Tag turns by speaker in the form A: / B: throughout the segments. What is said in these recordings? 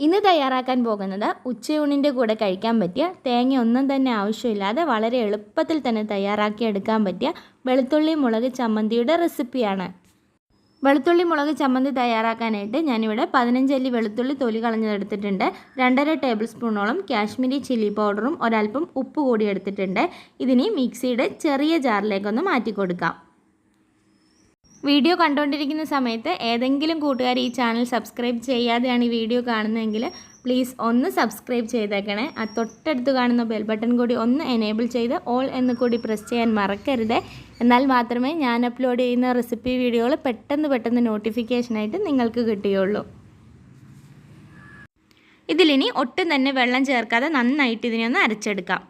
A: ഇന്ന് തയ്യാറാക്കാൻ പോകുന്നത് ഉച്ചയൂണിന്റെ കൂടെ കഴിക്കാൻ പറ്റിയ തേങ്ങ ഒന്നും തന്നെ ആവശ്യമില്ലാതെ വളരെ എളുപ്പത്തിൽ തന്നെ തയ്യാറാക്കി എടുക്കാൻ പറ്റിയ വെളുത്തുള്ളി മുളക് ചമ്മന്തിയുടെ റെസിപ്പിയാണ്. വെളുത്തുള്ളി മുളക് ചമ്മന്തി തയ്യാറാക്കാനായിട്ട് ഞാനിവിടെ പതിനഞ്ചല്ലി വെളുത്തുള്ളി തൊലി കളഞ്ഞതെടുത്തിട്ടുണ്ട് രണ്ടര ടേബിൾ സ്പൂണോളം കാശ്മീരി ചില്ലി പൗഡറും ഒരൽപ്പം ഉപ്പ് കൂടി എടുത്തിട്ടുണ്ട്. ഇതിനി മിക്സിയുടെ ചെറിയ ജാറിലേക്കൊന്ന് മാറ്റി കൊടുക്കാം വീഡിയോ കണ്ടുകൊണ്ടിരിക്കുന്ന സമയത്ത് ഏതെങ്കിലും കൂട്ടുകാർ ഈ ചാനൽ സബ്സ്ക്രൈബ് ചെയ്യാതെയാണ് ഈ വീഡിയോ കാണുന്നതെങ്കിൽ പ്ലീസ് ഒന്ന് സബ്സ്ക്രൈബ് ചെയ്തേക്കണേ. ആ തൊട്ടടുത്ത് കാണുന്ന ബെൽ ബട്ടൺ കൂടി ഒന്ന് എനേബിൾ ചെയ്ത് ഓൾ എന്ന് കൂടി പ്രസ് ചെയ്യാൻ മറക്കരുത്. എന്നാൽ മാത്രമേ ഞാൻ അപ്ലോഡ് ചെയ്യുന്ന റെസിപ്പി വീഡിയോകൾ പെട്ടെന്ന് പെട്ടെന്ന് നോട്ടിഫിക്കേഷനായിട്ട് നിങ്ങൾക്ക് കിട്ടുകയുള്ളൂ ഇതിലിനി ഒട്ടും തന്നെ വെള്ളം ചേർക്കാതെ നന്നായിട്ട് ഇതിനെ ഒന്ന് അരച്ചെടുക്കാം.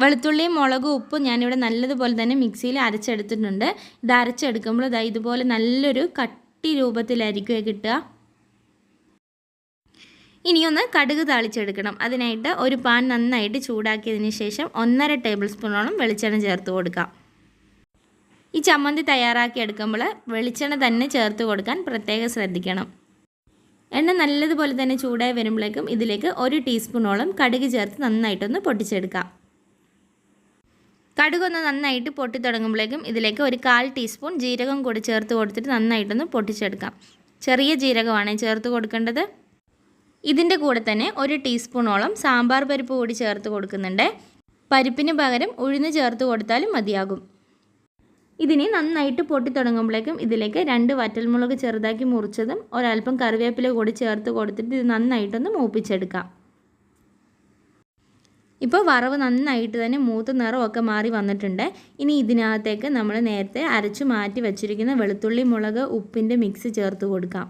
A: വെളുത്തുള്ളിയും മുളകും ഉപ്പും ഞാനിവിടെ നല്ലതുപോലെ തന്നെ മിക്സിയിൽ അരച്ചെടുത്തിട്ടുണ്ട്. ഇത് അരച്ചെടുക്കുമ്പോൾ ഇതാ ഇതുപോലെ നല്ലൊരു കട്ടി രൂപത്തിലായിരിക്കും കിട്ടുക. ഇനിയൊന്ന് കടുക് താളിച്ചെടുക്കണം. അതിനായിട്ട് ഒരു പാൻ നന്നായിട്ട് ചൂടാക്കിയതിന് ശേഷം ഒന്നര ടേബിൾ സ്പൂണോളം വെളിച്ചെണ്ണ ചേർത്ത് കൊടുക്കാം. ഈ ചമ്മന്തി തയ്യാറാക്കി എടുക്കുമ്പോൾ വെളിച്ചെണ്ണ തന്നെ ചേർത്ത് കൊടുക്കാൻ പ്രത്യേകം ശ്രദ്ധിക്കണം. എണ്ണ നല്ലതുപോലെ തന്നെ ചൂടായി വരുമ്പോഴേക്കും ഇതിലേക്ക് ഒരു ടീസ്പൂണോളം കടുക് ചേർത്ത് നന്നായിട്ടൊന്ന് പൊട്ടിച്ചെടുക്കാം. കടുകൊന്ന് നന്നായിട്ട് പൊട്ടി തുടങ്ങുമ്പോഴേക്കും ഇതിലേക്ക് ഒരു കാൽ ടീസ്പൂൺ ജീരകം കൂടി ചേർത്ത് കൊടുത്തിട്ട് നന്നായിട്ടൊന്ന് പൊട്ടിച്ചെടുക്കാം. ചെറിയ ജീരകമാണ് ചേർത്ത് കൊടുക്കേണ്ടത്. ഇതിന്റെ കൂടെ തന്നെ ഒരു ടീസ്പൂണോളം സാമ്പാർ പരിപ്പ് കൂടി ചേർത്ത് കൊടുക്കുന്നുണ്ട്. പരിപ്പിന് പകരം ഉഴുന്ന് ചേർത്ത് കൊടുത്താലും മതിയാകും. ഇതിനെ നന്നായിട്ട് പൊട്ടി തുടങ്ങുമ്പോഴേക്കും ഇതിലേക്ക് രണ്ട് വറ്റൽമുളക് ചെറുതാക്കി മുറിച്ചതും ഒരൽപ്പം കറിവേപ്പില കൂടി ചേർത്ത് കൊടുത്തിട്ട് ഇത് നന്നായിട്ടൊന്ന് മൂപ്പിച്ചെടുക്കാം. ഇപ്പോൾ വറവ് നന്നായിട്ട് തന്നെ മൂത്ത നിറമൊക്കെ മാറി വന്നിട്ടുണ്ട്. ഇനി ഇതിനകത്തേക്ക് നമ്മൾ നേരത്തെ അരച്ചു മാറ്റി വെച്ചിരിക്കുന്ന വെളുത്തുള്ളി മുളക് ഉപ്പിന്റെ മിക്സ് ചേർത്ത് കൊടുക്കാം.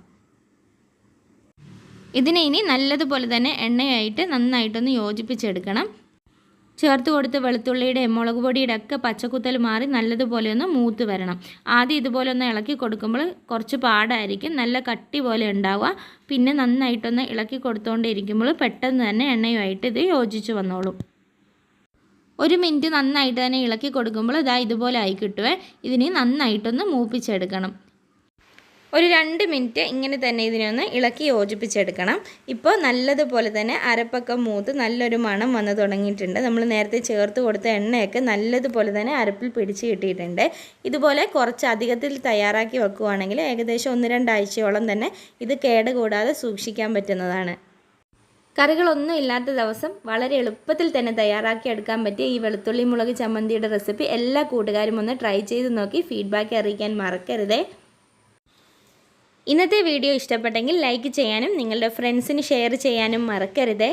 A: ഇതിനെ ഇനി നല്ലതുപോലെ തന്നെ എണ്ണയായിട്ട് നന്നായിട്ടൊന്ന് യോജിപ്പിച്ചെടുക്കണം. ചേർത്ത് കൊടുത്ത് വെളുത്തുള്ളിയുടെ മുളക് പൊടിയുടെ ഒക്കെ പച്ചക്കുത്തൽ മാറി നല്ലതുപോലെ ഒന്ന് മൂത്ത് വരണം. ആദ്യം ഇതുപോലെ ഒന്ന് ഇളക്കി കൊടുക്കുമ്പോൾ കുറച്ച് പാടായിരിക്കും. നല്ല കട്ടി പോലെ ഉണ്ടാവുക. പിന്നെ നന്നായിട്ടൊന്ന് ഇളക്കി കൊടുത്തുകൊണ്ടിരിക്കുമ്പോൾ പെട്ടെന്ന് തന്നെ എണ്ണയുമായിട്ട് ഇത് യോജിച്ച് വന്നോളും. ഒരു മിനിറ്റ് നന്നായിട്ട് തന്നെ ഇളക്കി കൊടുക്കുമ്പോൾ ഇതാ ഇതുപോലെ ആയി കിട്ടുവേ. ഇതിന് നന്നായിട്ടൊന്ന് മൂപ്പിച്ചെടുക്കണം. ഒരു രണ്ട് മിനിറ്റ് ഇങ്ങനെ തന്നെ ഇതിനൊന്ന് ഇളക്കി യോജിപ്പിച്ചെടുക്കണം. ഇപ്പോൾ നല്ലതുപോലെ തന്നെ അരപ്പൊക്കെ മൂത്ത് നല്ലൊരു മണം വന്ന് തുടങ്ങിയിട്ടുണ്ട്. നമ്മൾ നേരത്തെ ചേർത്ത് കൊടുത്ത എണ്ണയൊക്കെ നല്ലതുപോലെ തന്നെ അരപ്പിൽ പിടിച്ച് കിട്ടിയിട്ടുണ്ട്. ഇതുപോലെ കുറച്ച് അധികത്തിൽ തയ്യാറാക്കി വെക്കുകയാണെങ്കിൽ ഏകദേശം ഒന്ന് രണ്ടാഴ്ചയോളം തന്നെ ഇത് കേടുകൂടാതെ സൂക്ഷിക്കാൻ പറ്റുന്നതാണ്. കറികളൊന്നും ഇല്ലാത്ത ദിവസം വളരെ എളുപ്പത്തിൽ തന്നെ തയ്യാറാക്കി എടുക്കാൻ പറ്റിയ ഈ വെളുത്തുള്ളി മുളക് ചമ്മന്തിയുടെ റെസിപ്പി എല്ലാ കൂട്ടുകാരും ഒന്ന് ട്രൈ ചെയ്ത് നോക്കി ഫീഡ്ബാക്ക് അറിയിക്കാൻ മറക്കരുതേ. ഇന്നത്തെ വീഡിയോ ഇഷ്ടപ്പെട്ടെങ്കിൽ ലൈക്ക് ചെയ്യാനും നിങ്ങളുടെ ഫ്രണ്ട്സിന് ഷെയർ ചെയ്യാനും മറക്കരുതേ.